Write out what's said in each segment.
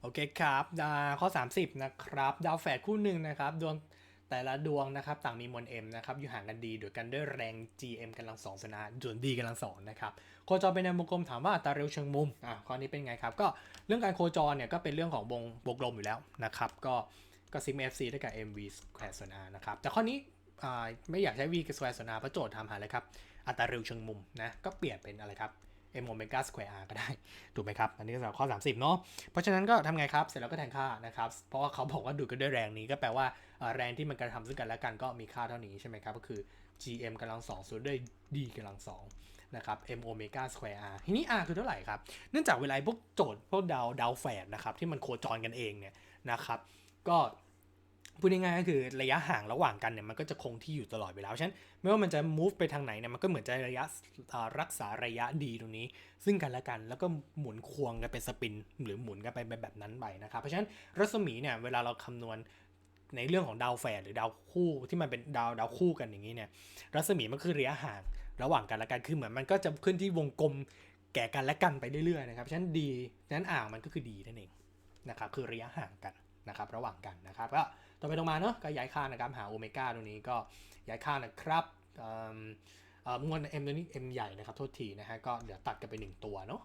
โอเคครับดาข้อ 30 นะครับ ดาวแฝดคู่หนึ่งนะครับดวงแต่ละดวงนะครับต่างมีมวล m นะครับอยู่ห่างกันดีโดยกันด้วยแรง gm กำลังสองสน r ส่วน d กำลังสองนะครับโคจรเป็นในวงกลมถามว่าอัตราเร็วเชิงมุมอะข้อนี้เป็นไงครับ ก็เรื่องการโคจรเนี่ยก็เป็นเรื่องของวงวงกลมอยู่แล้วนะครับก็ก็ซิก fc เท่ากับ mv square ส่วน r นะครับแต่ข้อนี้อ่าไม่อยากใช้ v square ส่วน r เพราะโจทย์ทำหาอะไรครับอัตราเร็วเชิงมุมนะก็เปลี่ยนเป็นอะไรครับ m omega square r ก็ได้ ถูกไหมครับ อันนี้ก็สำหรับข้อ 30 เนาะเพราะฉะนั้นก็ทำไงครับ เสร็จแล้วก็แทนค่านะครับ เพราะว่าเขาบอกว่าดูดกันด้วยแรงนี้ก็แปลว่าแรงที่มันกระทำซึ่งกันและกันก็มีค่าเท่านี้ใช่ไหมครับ ก็คือ gm กำลังสองส่วนด้วย d กำลังสองนะครับ m omega square r ทีนี้ r คือเท่าไหร่ครับ เนื่องจากเวลาพวกโจทย์พวกดาวดาวแฝดนะครับที่มันโคจรกันเองเนี่ยนะครับ ก็ พูดง่ายๆก็คือระยะห่างระหว่างกันเนี่ยมันก็จะคงที่อยู่ตลอดเวลาเพราะฉะนั้นไม่ว่ามันจะ move ไปทางไหนเนี่ยมันก็เหมือนจะระยะรักษาระยะดีตรงนี้ ซึ่งกันและกันแล้วก็หมุนควงกันเป็นสปิน หรือหมุนกันไปแบบนั้นไปนะครับเพราะฉะนั้นรัศมีเนี่ยเวลาเราคำนวณในเรื่องของดาวแฝดหรือดาวคู่ที่มันเป็นดาวดาวคู่กันอย่างนี้เนี่ยรัศมีมันคือระยะห่างระหว่างกันและกันคือเหมือนมันก็จะขึ้นที่วงกลมแก่กันและกันไปเรื่อยๆนะครับฉะนั้นดีนั้นอ่างมันก็คือดีนั่นเองนะครับคือระยะห่างกัน นะครับระหว่างกันนะครับก็ตรงไปตรงมาเนาะก็ย้ายค่านะครับหาโอเมก้าตรงนี้ก็ย้ายค่านะครับอิ่มเอ่อมวล m ตัวนี้ m ใหญ่นะครับโทษทีนะฮะก็เดี๋ยวตัดกันไป 1 ตัวเนาะ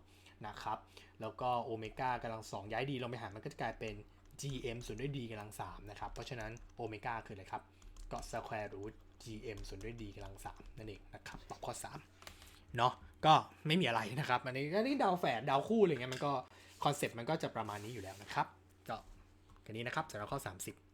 นะครับแล้วก็โอเมก้ากำลัง 2 ย้ายดีลงไปหารมันก็จะกลายเป็น gm ส่วนด้วย d กำลัง3นะครับเพราะฉะนั้นโอเมก้าคืออะไรครับก็ square root gm ส่วนด้วย d กำลัง3นั่นเองนะครับตอบข้อ 3 เนาะก็ไม่มีอะไรนะครับอันนี้ก็นี่ดาวแฝดดาวคู่อะไรเงี้ยมันก็คอนเซ็ปต์มันก็จะประมาณนี้อยู่แล้วนะครับก็ แค่นี้นะครับสำหรับข้อ 30